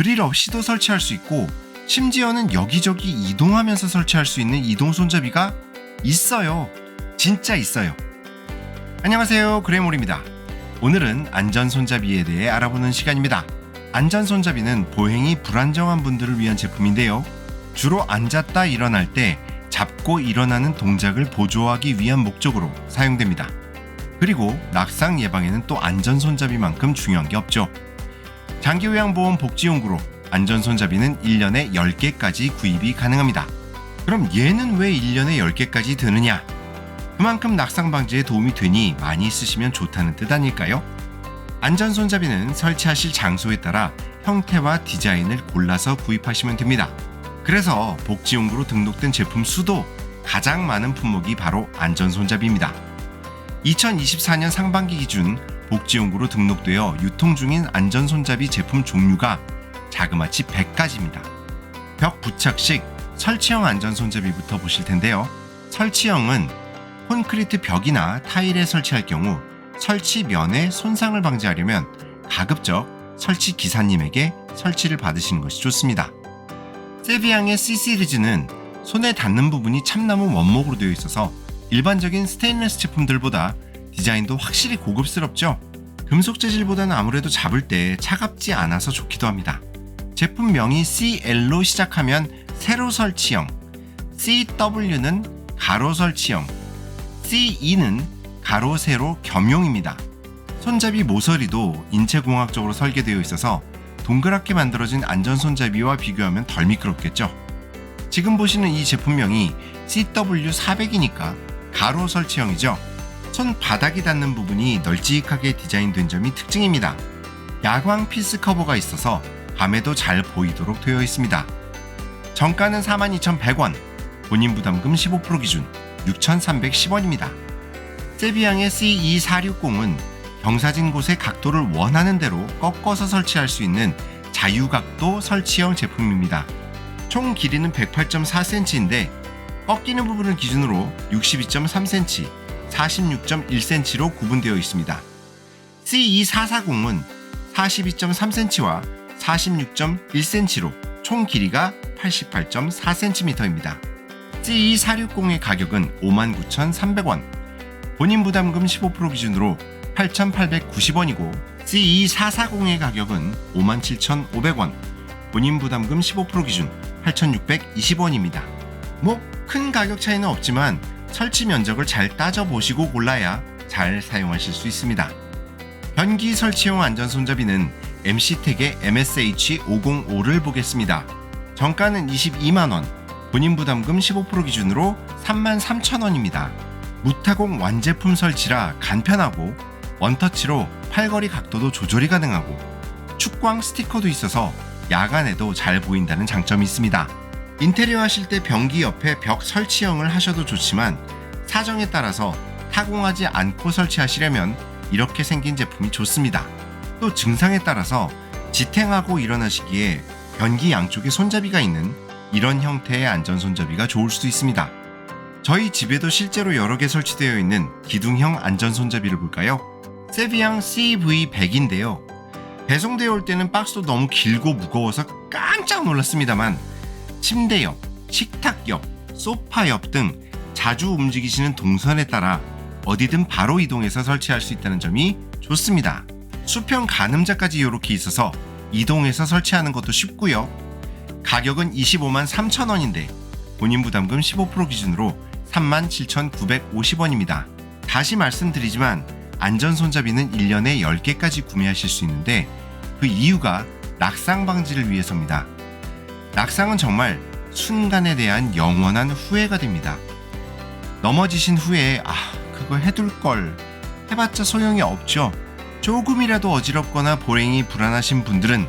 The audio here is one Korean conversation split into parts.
드릴 없이도 설치할 수 있고 심지어는 여기저기 이동하면서 설치할 수 있는 이동 손잡이가 있어요. 진짜 있어요. 안녕하세요. 그레몰입니다. 오늘은 안전 손잡이에 대해 알아보는 시간입니다. 안전 손잡이는 보행이 불안정한 분들을 위한 제품인데요. 주로 앉았다 일어날 때 잡고 일어나는 동작을 보조하기 위한 목적으로 사용됩니다. 그리고 낙상 예방에는 또 안전 손잡이만큼 중요한 게 없죠. 장기요양보험 복지용구로 안전 손잡이는 1년에 10개까지 구입이 가능합니다. 그럼 얘는 왜 1년에 10개까지 드느냐? 그만큼 낙상 방지에 도움이 되니 많이 쓰시면 좋다는 뜻 아닐까요? 안전 손잡이는 설치하실 장소에 따라 형태와 디자인을 골라서 구입하시면 됩니다. 그래서 복지용구로 등록된 제품 수도 가장 많은 품목이 바로 안전 손잡이입니다. 2024년 상반기 기준 복지용구로 등록되어 유통 중인 안전 손잡이 제품 종류가 자그마치 100가지입니다. 벽 부착식 설치형 안전 손잡이부터 보실 텐데요. 설치형은 콘크리트 벽이나 타일에 설치할 경우 설치면에 손상을 방지하려면 가급적 설치 기사님에게 설치를 받으시는 것이 좋습니다. 세비양의 C 시리즈는 손에 닿는 부분이 참나무 원목으로 되어 있어서 일반적인 스테인리스 제품들보다 디자인도 확실히 고급스럽죠. 금속 재질보다는 아무래도 잡을 때 차갑지 않아서 좋기도 합니다. 제품명이 CL로 시작하면 세로 설치형, CW는 가로 설치형, CE는 가로 세로 겸용입니다. 손잡이 모서리도 인체공학적으로 설계되어 있어서 동그랗게 만들어진 안전 손잡이와 비교하면 덜 미끄럽겠죠. 지금 보시는 이 제품명이 CW400이니까 가로 설치형이죠. 손 바닥이 닿는 부분이 널찍하게 디자인된 점이 특징입니다. 야광 필스 커버가 있어서 밤에도 잘 보이도록 되어 있습니다. 정가는 42,100원, 본인 부담금 15% 기준 6,310원입니다. 세비양의 CE460은 경사진 곳의 각도를 원하는 대로 꺾어서 설치할 수 있는 자유각도 설치형 제품입니다. 총 길이는 108.4cm인데 꺾이는 부분을 기준으로 62.3cm, 46.1cm로 구분되어 있습니다. CE440은 42.3cm와 46.1cm로 총 길이가 88.4cm입니다. CE460의 가격은 59,300원, 본인 부담금 15% 기준으로 8,890원이고 CE440의 가격은 57,500원, 본인 부담금 15% 기준 8,620원입니다. 뭐 큰 가격 차이는 없지만 설치 면적을 잘 따져보시고 골라야 잘 사용하실 수 있습니다. 변기 설치용 안전 손잡이는 MC택의 MSH505를 보겠습니다. 정가는 22만원, 본인 부담금 15% 기준으로 33,000원입니다. 무타공 완제품 설치라 간편하고 원터치로 팔걸이 각도도 조절이 가능하고 축광 스티커도 있어서 야간에도 잘 보인다는 장점이 있습니다. 인테리어 하실 때 변기 옆에 벽 설치형을 하셔도 좋지만 사정에 따라서 타공하지 않고 설치하시려면 이렇게 생긴 제품이 좋습니다. 또 증상에 따라서 지탱하고 일어나시기에 변기 양쪽에 손잡이가 있는 이런 형태의 안전 손잡이가 좋을 수도 있습니다. 저희 집에도 실제로 여러 개 설치되어 있는 기둥형 안전 손잡이를 볼까요? 세비양 CV100인데요. 배송되어 올 때는 박스도 너무 길고 무거워서 깜짝 놀랐습니다만 침대 옆, 식탁 옆, 소파 옆 등 자주 움직이시는 동선에 따라 어디든 바로 이동해서 설치할 수 있다는 점이 좋습니다. 수평 가늠자까지 이렇게 있어서 이동해서 설치하는 것도 쉽고요. 가격은 25만 3천 원인데 본인 부담금 15% 기준으로 37,950원입니다. 다시 말씀드리지만 안전 손잡이는 1년에 10개까지 구매하실 수 있는데 그 이유가 낙상 방지를 위해서입니다. 낙상은 정말 순간에 대한 영원한 후회가 됩니다. 넘어지신 후에 아 그거 해둘 걸 해봤자 소용이 없죠. 조금이라도 어지럽거나 보행이 불안하신 분들은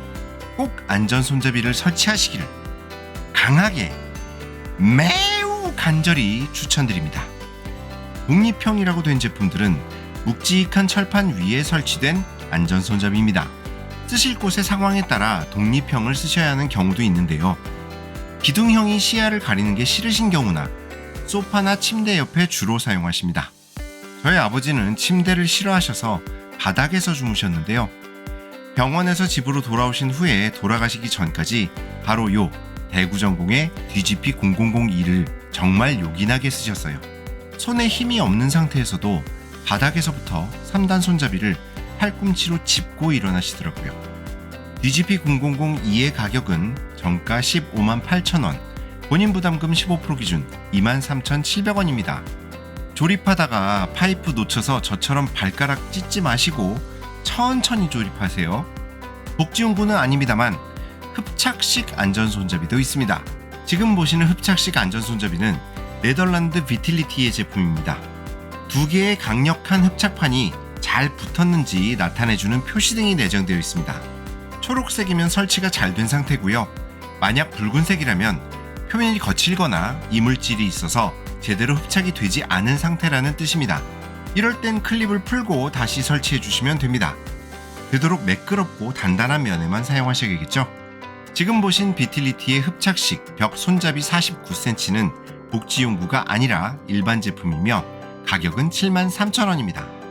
꼭 안전 손잡이를 설치하시기를 강하게 매우 간절히 추천드립니다. 독립형이라고 된 제품들은 묵직한 철판 위에 설치된 안전 손잡이입니다. 쓰실 곳의 상황에 따라 독립형을 쓰셔야 하는 경우도 있는데요. 기둥형이 시야를 가리는 게 싫으신 경우나 소파나 침대 옆에 주로 사용하십니다. 저희 아버지는 침대를 싫어하셔서 바닥에서 주무셨는데요. 병원에서 집으로 돌아오신 후에 돌아가시기 전까지 바로 요 대구전공의 DGP 0002를 정말 요긴하게 쓰셨어요. 손에 힘이 없는 상태에서도 바닥에서부터 3단 손잡이를 팔꿈치로 짚고 일어나시더라고요. DGP 0002의 가격은 정가 15만 8천 원, 본인 부담금 15% 기준 23,700원입니다. 조립하다가 파이프 놓쳐서 저처럼 발가락 찢지 마시고 천천히 조립하세요. 복지용구는 아닙니다만 흡착식 안전손잡이도 있습니다. 지금 보시는 흡착식 안전손잡이는 네덜란드 비틸리티의 제품입니다. 두 개의 강력한 흡착판이 잘 붙었는지 나타내주는 표시등이 내장되어 있습니다. 초록색이면 설치가 잘 된 상태고요. 만약 붉은색이라면 표면이 거칠거나 이물질이 있어서 제대로 흡착이 되지 않은 상태라는 뜻입니다. 이럴 땐 클립을 풀고 다시 설치해 주시면 됩니다. 되도록 매끄럽고 단단한 면에만 사용하셔야겠죠? 지금 보신 비틸리티의 흡착식 벽 손잡이 49cm는 복지 용구가 아니라 일반 제품이며 가격은 73,000원입니다.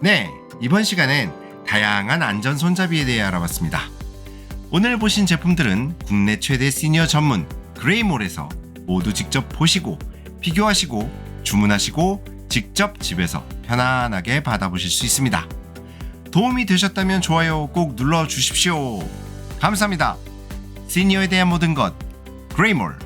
네, 이번 시간엔 다양한 안전 손잡이에 대해 알아봤습니다. 오늘 보신 제품들은 국내 최대 시니어 전문 그레이몰에서 모두 직접 보시고 비교하시고 주문하시고 직접 집에서 편안하게 받아보실 수 있습니다. 도움이 되셨다면 좋아요 꼭 눌러 주십시오. 감사합니다. 시니어에 대한 모든 것 그레이몰